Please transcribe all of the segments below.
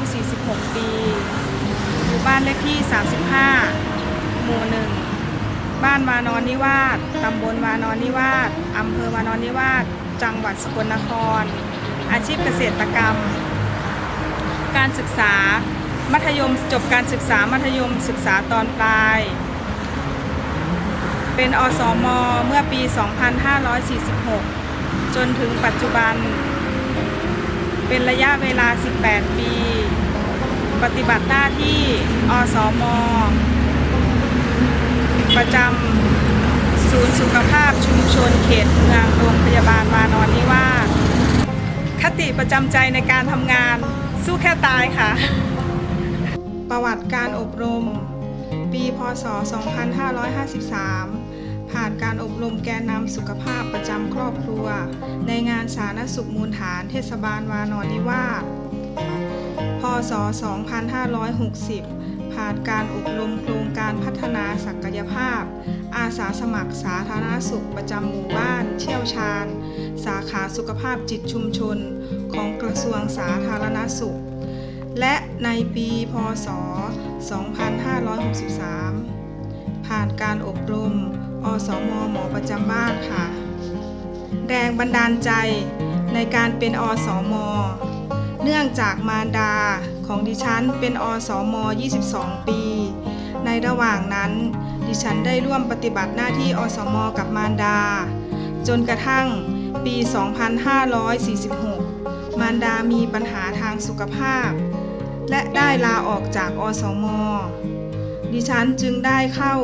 ยุ46 ปี อยู่บ้านเลขที่ 35 หมู่1บ้านวานอนนิวาสตำบลวานอนนิวาสอำเภอวานอนนิวาสจังหวัดสกลนคร อาชีพเกษตรกรรม การศึกษา มัธยมจบการศึกษามัธยมศึกษาตอนปลาย เป็นอสมเมื่อปี 2546 จนถึงปัจจุบัน เป็นระยะเวลา 18 ปี ปฏิบัติหน้าที่อสม ประจำศูนย์สุขภาพชุมชนเขตเมืองโรงพยาบาลวานอนนิวาสคติประจำใจในการทำงานสู้แค่ตายค่ะ ประวัติการอบรม ปี พศ 2553 ผ่านการอบรมแกนนำสุขภาพประจำครอบครัว ในงานสาธารณสุขมูลฐานเทศบาลวานอนนิวาสพศ 2560 ผ่านการอบรมโครงการพัฒนาศักยภาพ อาสาสมัครสาธารณสุขประจำหมู่บ้าน เชี่ยวชาญ สาขาสุขภาพจิตชุมชน ของกระทรวงสาธารณสุข และในปี พศ 2563 ผ่านการอบรม อสมหมอประจำบ้านค่ะ แรงบันดาลใจในการเป็นอสม เนื่องจากมารดาของดิฉันเป็นอสม 22 ปี ในระหว่างนั้น ดิฉันได้ร่วมปฏิบัติหน้าที่อสม กับมารดา จนกระทั่งปี 2546 มารดามีปัญหาทางสุขภาพ และได้ลาออกจากอสม ดิฉันจึงได้เข้า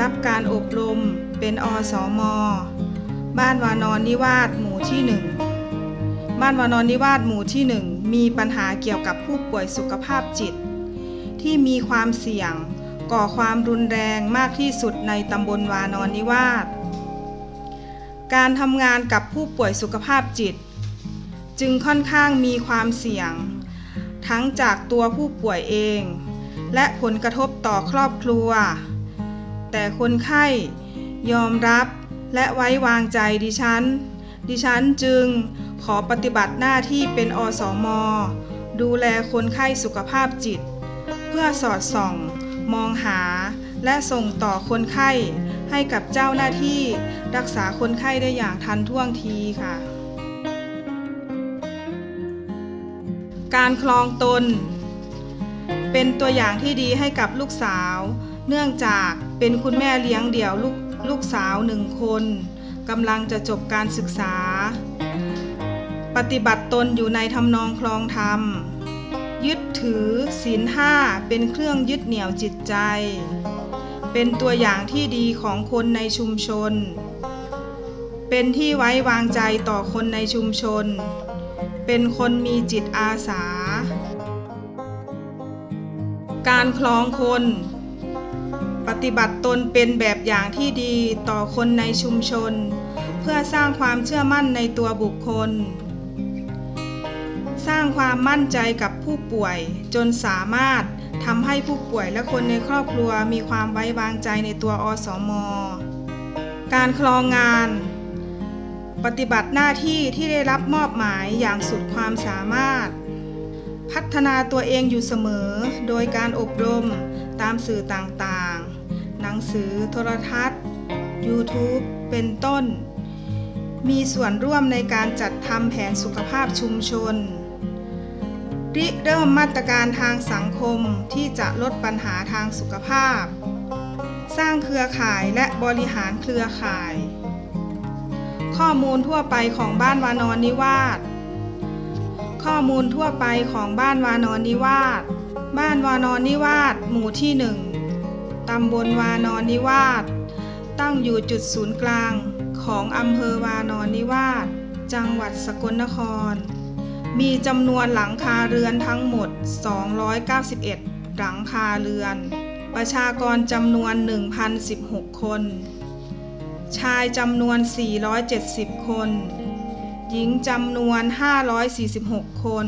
รับการอบรมเป็นอสมบ้านวานอนนิวาสหมู่ที่หนึ่งบ้านวานอนนิวาสหมู่ที่หนึ่งมีปัญหาเกี่ยวกับผู้ป่วยสุขภาพจิต ที่มีความเสี่ยงก่อความรุนแรงมากที่สุดในตำบลวานอนนิวาส การทำงานกับผู้ป่วยสุขภาพจิต จึงค่อนข้างมีความเสี่ยง ทั้งจากตัวผู้ป่วยเอง และผลกระทบต่อครอบครัว แต่คนไข้ยอมรับและไว้วางใจดิฉัน ดิฉันจึงขอปฏิบัติหน้าที่เป็นอสมดูแลคนไข้สุขภาพจิต เพื่อสอดส่อง มองหา และส่งต่อคนไข้ให้กับเจ้าหน้าที่รักษาคนไข้ได้อย่างทันท่วงทีค่ะ การคลองตน เป็นตัวอย่างที่ดีให้กับลูกสาว เนื่องจากเป็นคุณแม่เลี้ยงเดี่ยวลูกลูกสาวหนึ่งคนกำลังจะจบการศึกษา ปฏิบัติตนอยู่ในทำนองคลองธรรม ยึดถือศีลห้าเป็นเครื่องยึดเหนี่ยวจิตใจ เป็นตัวอย่างที่ดีของคนในชุมชน เป็นที่ไว้วางใจต่อคนในชุมชน เป็นคนมีจิตอาสา การคลองคน ปฏิบัติตนเป็นแบบอย่างที่ดีต่อคนในชุมชน เพื่อสร้างความเชื่อมั่นในตัวบุคคล สร้างความมั่นใจกับผู้ป่วยจนสามารถทำให้ผู้ป่วยและคนในครอบครัวมีความไว้วางใจในตัวอสม การคลองงาน ปฏิบัติหน้าที่ที่ได้รับมอบหมายอย่างสุดความสามารถ พัฒนาตัวเองอยู่เสมอ โดยการอบรมตามสื่อต่างๆ หนังสือโทรทัศน์ YouTube เป็นต้น มีส่วนร่วมในการจัดทำแผนสุขภาพชุมชน ริเริ่มมาตรการทางสังคมที่จะลดปัญหาทางสุขภาพ สร้างเครือข่ายและบริหารเครือข่าย ข้อมูลทั่วไปของบ้านวานอนนิวาส ข้อมูลทั่วไปของบ้านวานอนนิวาสบ้านวานอนนิวาสหมู่ที่หนึ่งตำบลวานอนนิวาสตั้งอยู่จุดศูนย์กลางของอำเภอวานอนนิวาสจังหวัดสกลนคร มีจำนวนหลังคาเรือนทั้งหมด 291 หลังคาเรือน ประชากรจำนวน 1,016 คน ชายจำนวน 470 คน หญิงจำนวน 546 คน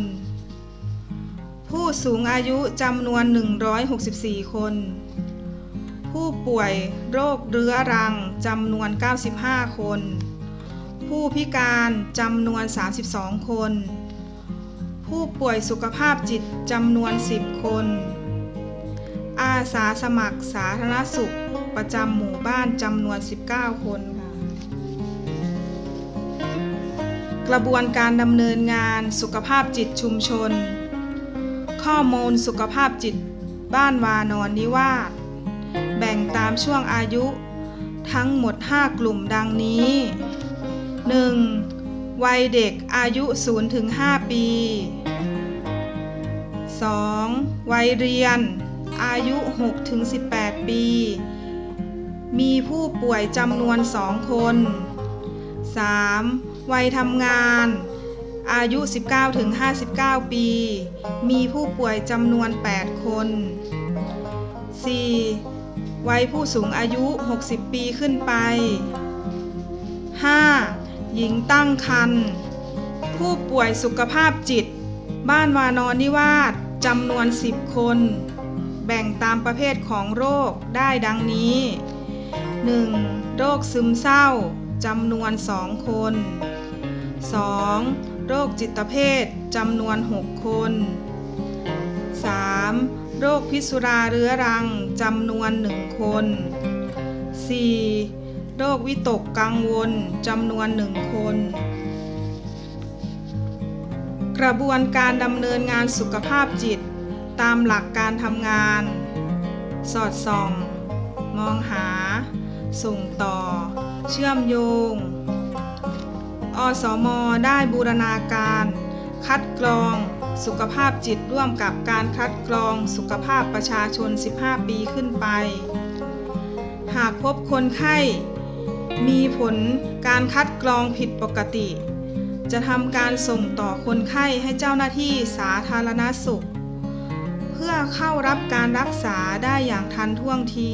ผู้สูงอายุจำนวน 164 คน ผู้ป่วยโรคเรื้อรังจำนวน 95 คน ผู้พิการจำนวน 32 คน ผู้ป่วยสุขภาพจิตจำนวน 10 คน อาสาสมัครสาธารณสุขประจำหมู่บ้านจำนวน 19 คนค่ะ ระบวนการดำเนินงานสุขภาพจิตชุมชน ข้อมูลสุขภาพจิต บ้านวานอนนิวาสแบ่งตามช่วงอายุ ทั้งหมด 5 กลุ่มดังนี้ 1. วัยเด็กอายุ 0-5 ปี 2. วัยเรียน อายุ 6-18 ปี มีผู้ป่วยจำนวน 2 คน 3. วัยทำงาน อายุ 19-59 ปี มีผู้ป่วยจำนวน 8 คน 4. วัยผู้สูงอายุ 60 ปีขึ้นไป 5. หญิงตั้งครรภ์ผู้ป่วยสุขภาพจิต บ้านวานอนนิวาสจำนวน 10 คน แบ่งตามประเภทของโรคได้ดังนี้ 1. โรคซึมเศร้า จำนวน 2 คน 2. โรคจิตเภทจำนวน 6 คน 3. โรคพิษสุราเรื้อรังจำนวน 1 คน 4. โรควิตกกังวลจำนวน 1 คน กระบวนการดำเนินงานสุขภาพจิต ตามหลักการทำงาน สอดส่อง มองหา ส่งต่อ เชื่อมโยง อสม ได้บูรณาการ คัดกรอง สุขภาพจิตร่วมกับการคัดกรองสุขภาพประชาชน 15 ปีขึ้นไป หากพบคนไข้ มีผลการคัดกรองผิดปกติ จะทำการส่งต่อคนไข้ให้เจ้าหน้าที่สาธารณสุข เพื่อเข้ารับการรักษาได้อย่างทันท่วงที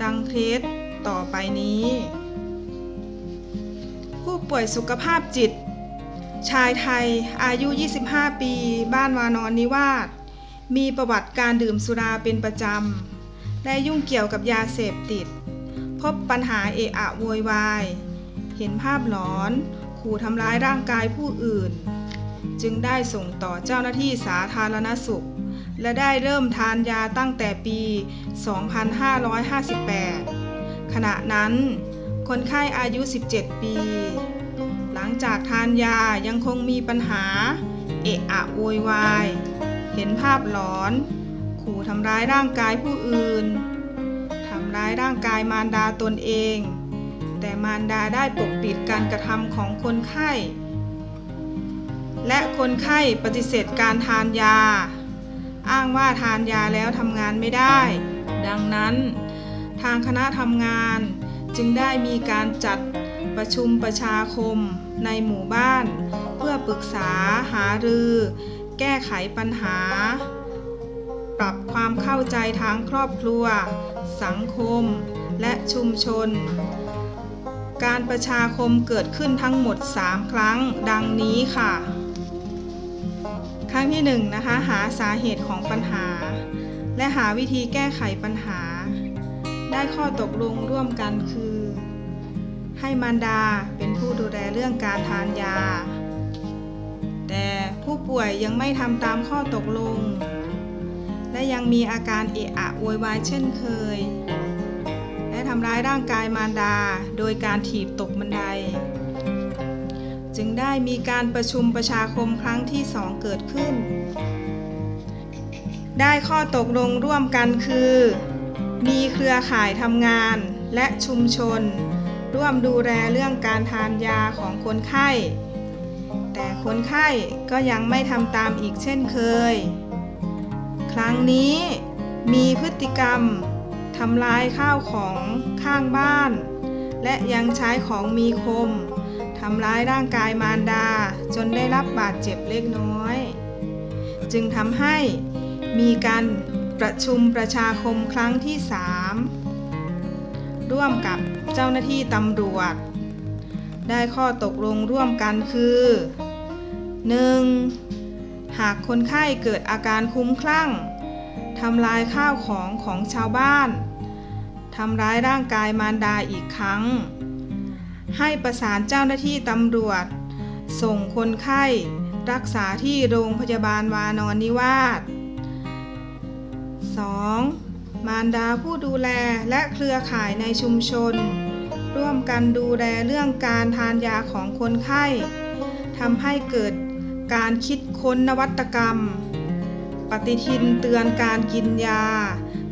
ดังเคส ต่อไปนี้ ผู้ป่วยสุขภาพจิต ชายไทยอายุ 25 ปี บ้านวานอนนิวาสมีประวัติการดื่มสุราเป็นประจำได้ยุ่งเกี่ยวกับยาเสพติด พบปัญหาเอะอะโวยวาย เห็นภาพหลอน ขู่ทำร้ายร่างกายผู้อื่น จึงได้ส่งต่อเจ้าหน้าที่สาธารณสุขและได้เริ่มทานยาตั้งแต่ปี 2558 ขณะนั้น คนไข้อายุ 17 ปี หลังจากทานยายังคงมีปัญหา เอะอะโวยวาย เห็นภาพหลอน ขู่ทำร้ายร่างกายผู้อื่น ทำร้ายร่างกายมารดาตนเอง แต่มารดาได้ปกปิดการกระทำของคนไข้ และคนไข้ปฏิเสธการทานยา อ้างว่าทานยาแล้วทำงานไม่ได้ ดังนั้น ทางคณะทำงาน จึงได้มีการจัดประชุมประชาคมในหมู่บ้าน เพื่อปรึกษาหารือ แก้ไขปัญหา ปรับความเข้าใจทางครอบครัว สังคม และชุมชน การประชาคมเกิดขึ้นทั้งหมด 3 ครั้งดังนี้ค่ะ ครั้งที่1นงนะคะหาสาเหตุของปัญหา และหาวิธีแก้ไขปัญหา ได้ข้อตกลงร่วมกันคือ ให้มารดาเป็นผู้ดูแลเรื่องการทานยา แต่ผู้ป่วยยังไม่ทำตามข้อตกลง และยังมีอาการเอะอะโวยวายเช่นเคย และทำร้ายร่างกายมารดาโดยการถีบตกบันได จึงได้มีการประชุมประชาคมครั้งที่สองเกิดขึ้น ได้ข้อตกลงร่วมกันคือ มีเครือข่ายทำงานและชุมชน ร่วมดูแลเรื่องการทานยาของคนไข้ แต่คนไข้ก็ยังไม่ทำตามอีกเช่นเคย ครั้งนี้มีพฤติกรรมทำลายข้าวของข้างบ้าน และยังใช้ของมีคมทำร้ายร่างกายมารดาจนได้รับบาดเจ็บเล็กน้อย จึงทำให้มีการ ประชุมประชาคมครั้งที่ 3 ร่วมกับเจ้าหน้าที่ตำรวจ ได้ข้อตกลงร่วมกันคือ 1. หากคนไข้เกิดอาการคุ้มคลั่งทำลายข้าวของของชาวบ้านทำร้ายร่างกายมารดาอีกครั้ง ให้ประสานเจ้าหน้าที่ตำรวจ ส่งคนไข้ รักษาที่โรงพยาบาลวานอนนิวาส 2. มารดาผู้ดูแลและเครือข่ายในชุมชน ร่วมกันดูแลเรื่องการทานยาของคนไข้ทำให้เกิดการคิดค้นนวัตกรรม ปฏิทินเตือนการกินยา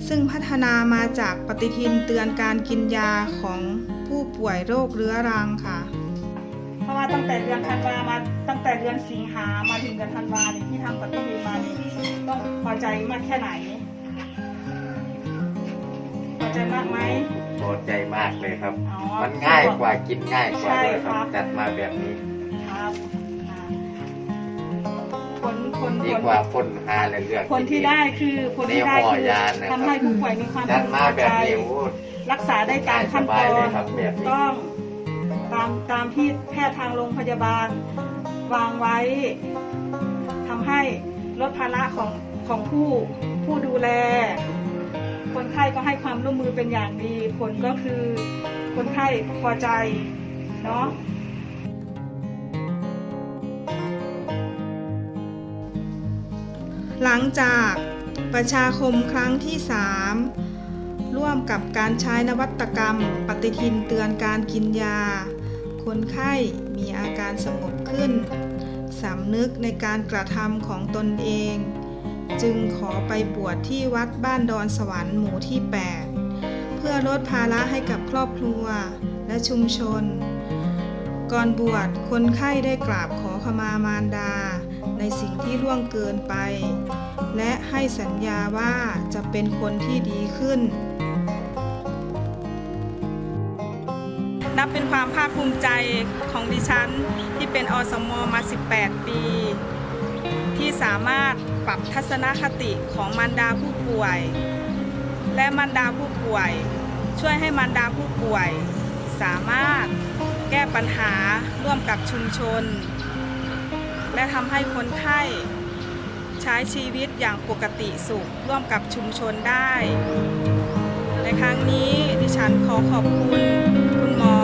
ซึ่งพัฒนามาจากปฏิทินเตือนการกินยาของผู้ป่วยโรคเรื้อรังค่ะ เพราะว่าตั้งแต่เดือนธันวามาตั้งแต่เดือนสิงหามาถึงเดือนธันวาเนี่ยที่ทำปฏิทินมานี่ต้องพอใจมากแค่ไหน อใจมากไหม พอใจมากเลยครับ อ๋อมันง่ายกว่ากินง่ายกว่าใช่ด้วยคครัรับ บจัดมาแบบนี้ ครับอ่าคนคนดีคนกว่าพ่นหาเลยเลือกผลที่ได้คือผลที่ได้ในห่อคือยานะครับทำให้ผู้ป่วยมีความจัดมาพึงพอแบใจบนี้โอ้ รักษาได้ตามขั้นตสบายอเลนยครับถูแบบกนี้ ต้องตามตามที่แพทย์ทางโรงพยาบาล วางไว้ทำให้ลดภาระของของผู้ผู้ดูแลคนไข้ ก็ให้ความร่วมมือเป็นอย่างดี ผลก็คือคนไข้พอใจเนาะหลังจากประชาคมครั้งที่ 3 ร่วมกับการใช้นวัตกรรม ปฏิทินเตือนการกินยา คนไข้มีอาการสงบขึ้นสำนึกในการกระทำของตนเอง จึงขอไปบวชที่วัดบ้านดอนสวรรค์หมู่ที่ 8 เพื่อลดภาระให้กับครอบครัวและชุมชน ก่อนบวชคนไข้ได้กราบขอขมามารดา ในสิ่งที่ล่วงเกินไป และให้สัญญาว่าจะเป็นคนที่ดีขึ้น นับเป็นความภาคภูมิใจของดิฉันที่เป็นอสมมา 18 ปี ที่สามารถ ปรับทัศนคติของมารดาผู้ป่วย และมารดาผู้ป่วย ช่วยให้มารดาผู้ป่วย สามารถแก้ปัญหาร่วมกับชุมชน และทำให้คนไข้ใช้ชีวิตอย่างปกติสุขร่วมกับชุมชนได้ ในครั้งนี้ดิฉันขอขอบคุณคุณหมอ